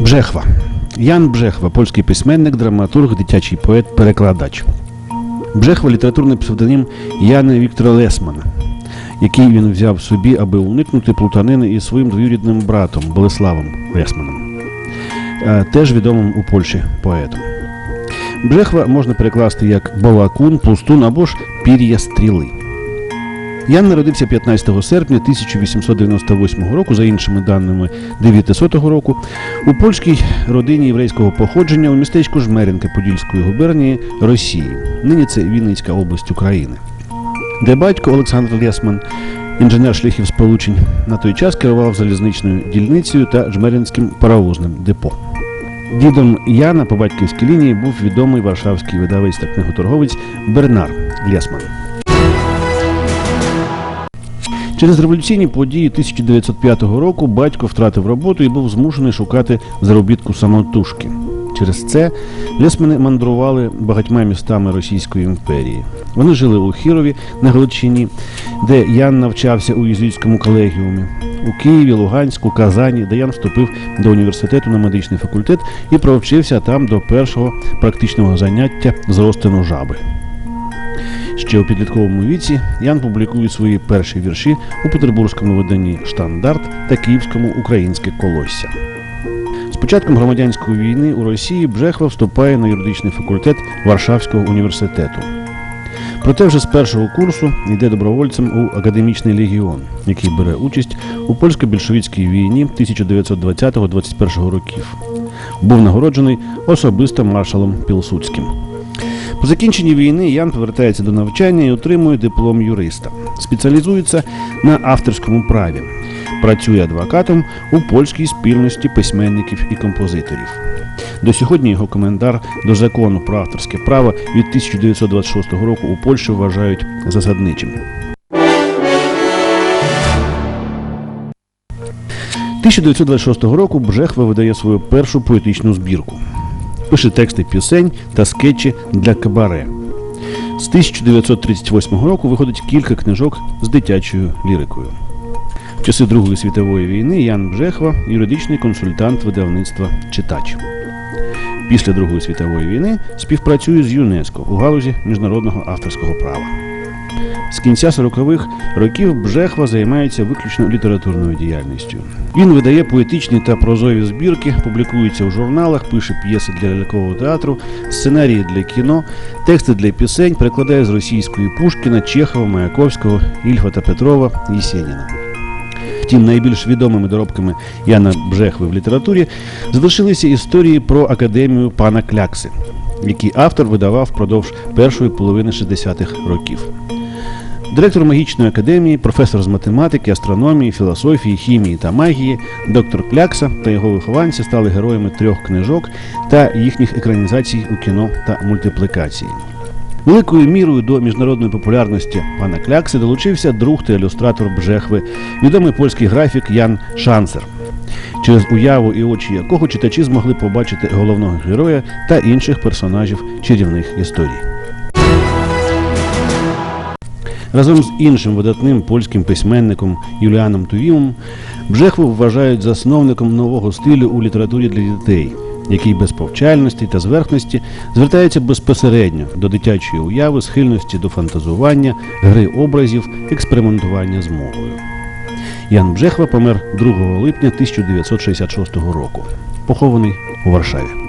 Бжехва. Ян Бжехва, польський письменник, драматург, дитячий поет, перекладач. Бжехва літературний псевдонім Яна Віктора Лесмана, який він взяв собі, аби уникнути плутанини із своїм двоюрідним братом Болеславом Лесманом, е, теж відомим у Польщі поетом. Бжехва можна перекласти як балакун, пустун або ж пір'я стріли. Ян народився 15 серпня 1898 року, за іншими даними 900 року, у польській родині єврейського походження у містечку Жмеринки Подільської губернії Росії. Нині це Вінницька область України. Де батько Олександр Лєсман, інженер шляхів сполучень, на той час керував залізничною дільницею та Жмеринським паровозним депо. Дідом Яна по батьківській лінії був відомий варшавський видавець та книготорговець Бернар Лєсман. Через революційні події 1905 року батько втратив роботу і був змушений шукати заробітку самотужки. Через це лесмани мандрували багатьма містами Російської імперії. Вони жили у Хірові на Галичині, де Ян навчався у єзуїтському колегіумі, у Києві, Луганську, Казані, де Ян вступив до університету на медичний факультет і провчився там до першого практичного заняття з розтину жаби. Ще у підлітковому віці Ян публікує свої перші вірші у петербурзькому виданні Штандарт та київському Українське колосся. З початком громадянської війни у Росії Бжехва вступає на юридичний факультет Варшавського університету. Проте вже з першого курсу йде добровольцем у академічний легіон, який бере участь у польсько-більшовицькій війні 1920-21 років. Був нагороджений особисто маршалом Пілсудським. По закінченні війни Ян повертається до навчання і отримує диплом юриста. Спеціалізується на авторському праві. Працює адвокатом у польській спільності письменників і композиторів. До сьогодні його коментар до закону про авторське право від 1926 року у Польщі вважають засадничим. 1926 року Бжехва видає свою першу поетичну збірку. Пише тексти пісень та скетчі для кабаре. З 1938 року виходить кілька книжок з дитячою лірикою. В часи Другої світової війни Ян Бжехва юридичний консультант видавництва Читач. Після Другої світової війни співпрацює з ЮНЕСКО у галузі міжнародного авторського права. З кінця 40-х років Бжехва займається виключно літературною діяльністю. Він видає поетичні та прозові збірки, публікується у журналах, пише п'єси для лялькового театру, сценарії для кіно, тексти для пісень, перекладає з російської Пушкіна, Чехова, Маяковського, Ільфа та Петрова, Єсеніна. Втім, найбільш відомими доробками Яна Бжехви в літературі залишилися історії про академію пана Клякси, які автор видавав впродовж першої половини 60-х років. Директор магічної академії, професор з математики, астрономії, філософії, хімії та магії, доктор Клякса та його вихованці стали героями трьох книжок та їхніх екранізацій у кіно та мультиплікації. Великою мірою до міжнародної популярності пана Клякси долучився друг та ілюстратор Бжехви, відомий польський графік Ян Шанцер, через уяву і очі якого читачі змогли побачити головного героя та інших персонажів чарівних історій. Разом з іншим видатним польським письменником Юліаном Тувімом Бжехву вважають засновником нового стилю у літературі для дітей, який без повчальності та зверхності звертається безпосередньо до дитячої уяви, схильності до фантазування, гри образів, експериментування з мовою. Ян Бжехва помер 2 липня 1966 року, похований у Варшаві.